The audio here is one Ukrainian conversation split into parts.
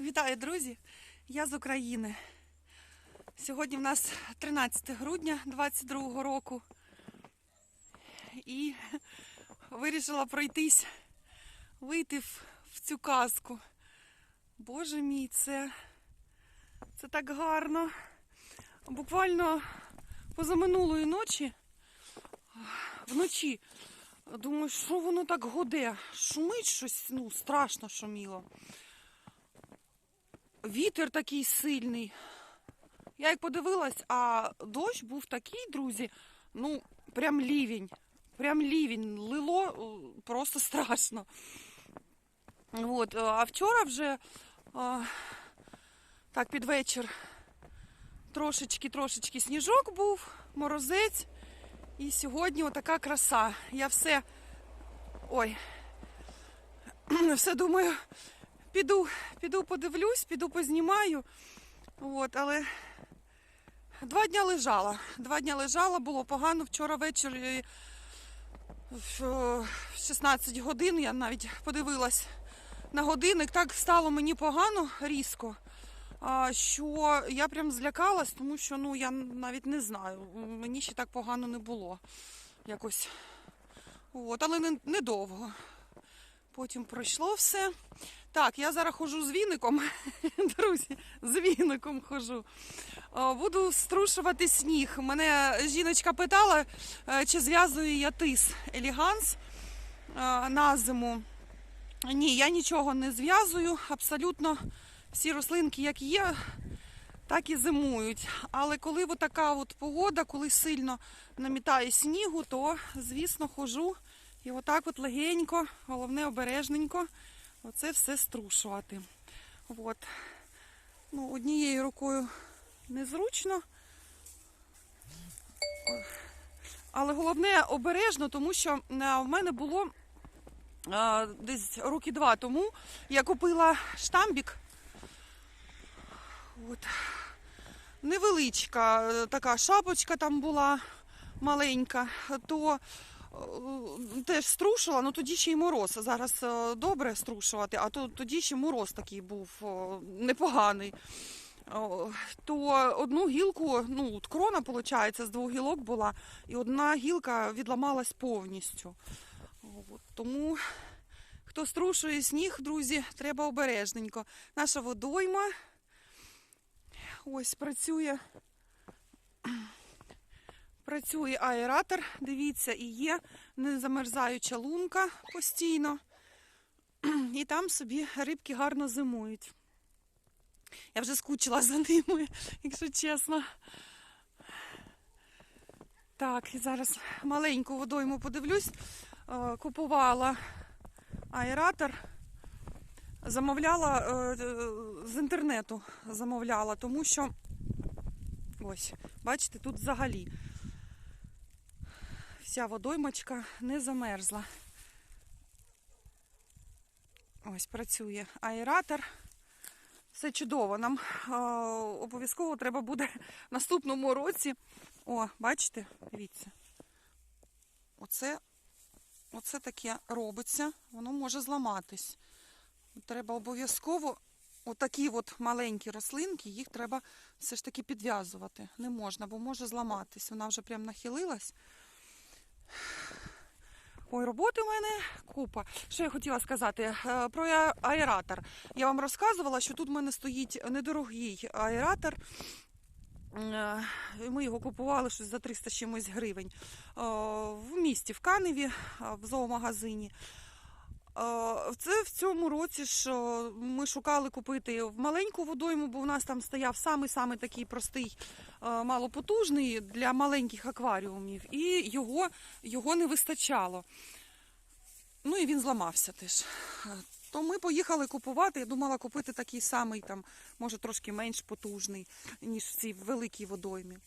Вітаю, друзі! Я з України. Сьогодні в нас 13 грудня 22 року. І вирішила пройтись, вийти в, в цю казку. Боже мій, це, це так гарно. Буквально позаминулої ночі, вночі, думаю, що воно так гуде? Шумить щось, ну, страшно шуміло. Вітер такий сильний. Я як подивилась, а дощ був такий, друзі, ну, прям лівень. Прям лівень. Лило е, просто страшно. От, е, а вчора вже а, так під вечір трошечки-трошечки сніжок був, морозець. І сьогодні отака краса. Я все. Ой, все думаю, піду, піду подивлюсь, піду познімаю. От, але два дня лежала. Два дня лежала, було погано. Вчора ввечері в е, 16 годин я навіть подивилась на годинник. Так стало мені погано різко. Що я прям злякалась, тому що ну я навіть не знаю. Мені ще так погано не було. Якось. От, але не- недовго. Потім пройшло все. Так, я зараз ходжу з віником. Друзі, з віником ходжу. Е, Буду струшувати сніг. Мене жіночка питала, е, чи зв'язую я тис еліганс е, на зиму. Ні, я нічого не зв'язую. Абсолютно всі рослинки, як є, так і зимують. Але коли така от погода, коли сильно намітає снігу, то, звісно, ходжу і отак от легенько, головне обережненько, оце все струшувати. От. Ну, однією рукою незручно. Але головне обережно, тому що е, в мене було е, десь роки два тому я купила штамбік. От. Невеличка е, така шапочка там була маленька, то теж струшила, ну тоді ще й мороз. Зараз е, добре струшувати, а то тоді ще мороз такий був непоганий. То одну гілку, ну, крона, виходить, з двох гілок була, і одна гілка відламалась повністю. От, Тому, хто струшує сніг, друзі, треба обережненько. Наша водойма ось працює. Працює аератор, дивіться, і є незамерзаюча лунка постійно. І там собі рибки гарно зимують. Я вже скучила за ними, якщо чесно. Так, і зараз маленьку водойму подивлюсь. Е, Купувала аератор. Замовляла е, з інтернету, замовляла, тому що ось, бачите, тут взагалі вся водоймочка не замерзла. Ось працює аератор. Все чудово. Нам обов'язково треба буде в наступному році. О, бачите, дивіться. Оце, оце таке робиться, воно може зламатись. Треба обов'язково отакі от маленькі рослинки, їх треба все ж таки підв'язувати. Не можна, бо може зламатись. Вона вже прям нахилилась. Ой, роботи у мене купа. Що я хотіла сказати Е, про аератор. Я вам розказувала, що тут в мене стоїть недорогий аератор. Е, Ми його купували щось за 300 чимось гривень е, в місті, в Каневі, в зоомагазині. Це в цьому році е, ми шукали купити в маленьку водойму, бо в нас там стояв самий-самий такий простий, малопотужний для маленьких акваріумів, і його, його не вистачало. Ну і він зламався теж. То ми поїхали купувати. Я думала купити такий самий, там, може трошки менш потужний, ніж в цій великій водоймі.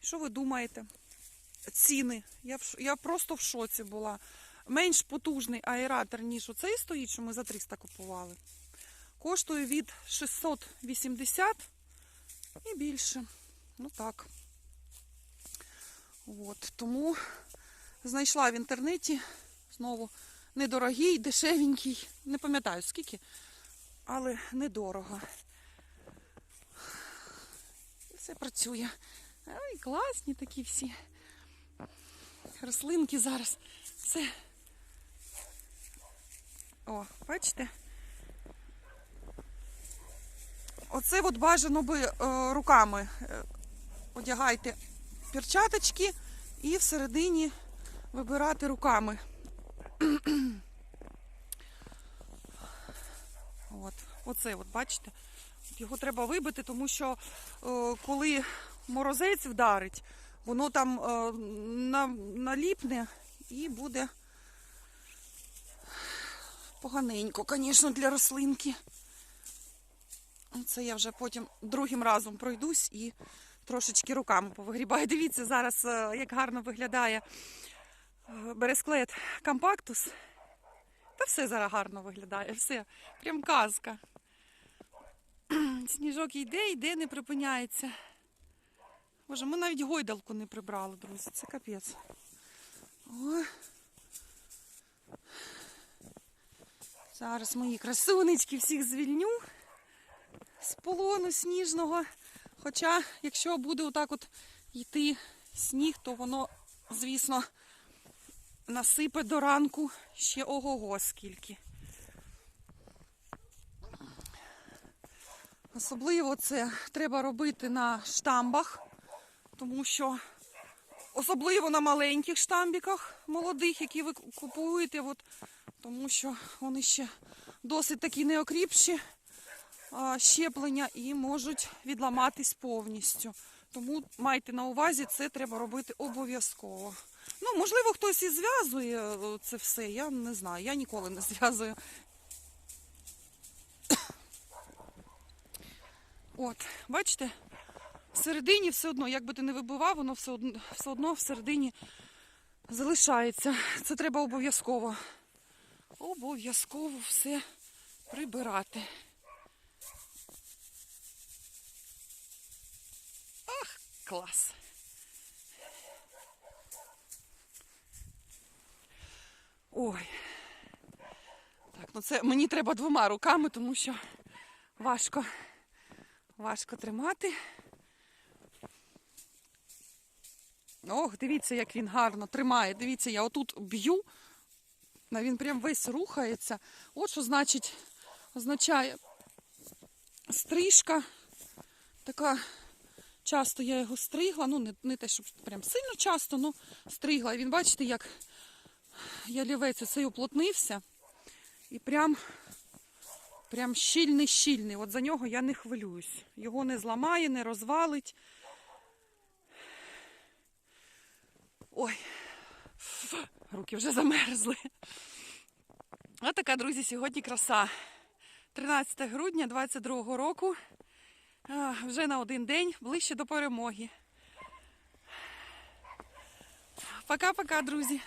Що ви думаєте? Ціни. Я, в я просто в шоці була. Менш потужний аератор, ніж оцей стоїть, що ми за 300 купували. Коштує від 680 і більше. Ну так. От, тому знайшла в інтернеті знову недорогий, дешевенький. Не пам'ятаю скільки. але недорого. І Все працює. Ой, класні такі всі. Рослинки зараз. Все. О, бачите? Оце от бажано би е, руками е, одягайте перчаточки і всередині вибирати руками. От, оце, от, бачите? Його треба вибити, тому що е, коли морозець вдарить, воно там наліпне і буде поганенько, звісно, для рослинки. Це я вже потім другим разом пройдусь і трошечки руками повигрібаю. Дивіться зараз, е, як гарно виглядає е, бересклет компактус. Та все зараз гарно виглядає, все. Прям казка. Сніжок йде, йде, не припиняється. Боже, ми навіть гойдалку не прибрали, друзі. Це капець. Ой. Зараз мої красунечки всіх звільню з полону сніжного. Хоча, якщо буде отак от йти сніг, то воно, звісно, насипе до ранку ще ого-го скільки. Особливо це треба робити на штамбах, тому що особливо на маленьких штамбіках молодих, які ви купуєте, от, тому що вони ще досить такі неокріпші щеплення і можуть відламатись повністю. Тому майте на увазі, це треба робити обов'язково. Ну, можливо, хтось і зв'язує е, це все. Я не знаю. Я ніколи не зв'язую. От, бачите, всередині все одно, як би ти не вибивав, воно все одно, все одно всередині залишається. Це треба обов'язково. Обов'язково все прибирати. Ах, клас. Ой. Так, ну це мені треба двома руками, тому що важко, важко тримати. Ох, дивіться, як він гарно тримає. Дивіться, я отут б'ю, він прям весь рухається. От що значить, означає стрижка. Така часто я його стригла. Ну, не, не те, щоб прям сильно часто, але стригла. І він, бачите, як ялівець оцей уплотнився. І прям, прям щільний-щільний. От за нього я не хвилююсь. Його не зламає, не розвалить. Ой, руки вже замерзли. Ось така, друзі, сьогодні краса. 13 грудня 22 року. Вже на один день ближче до перемоги. Пока-пока, друзі.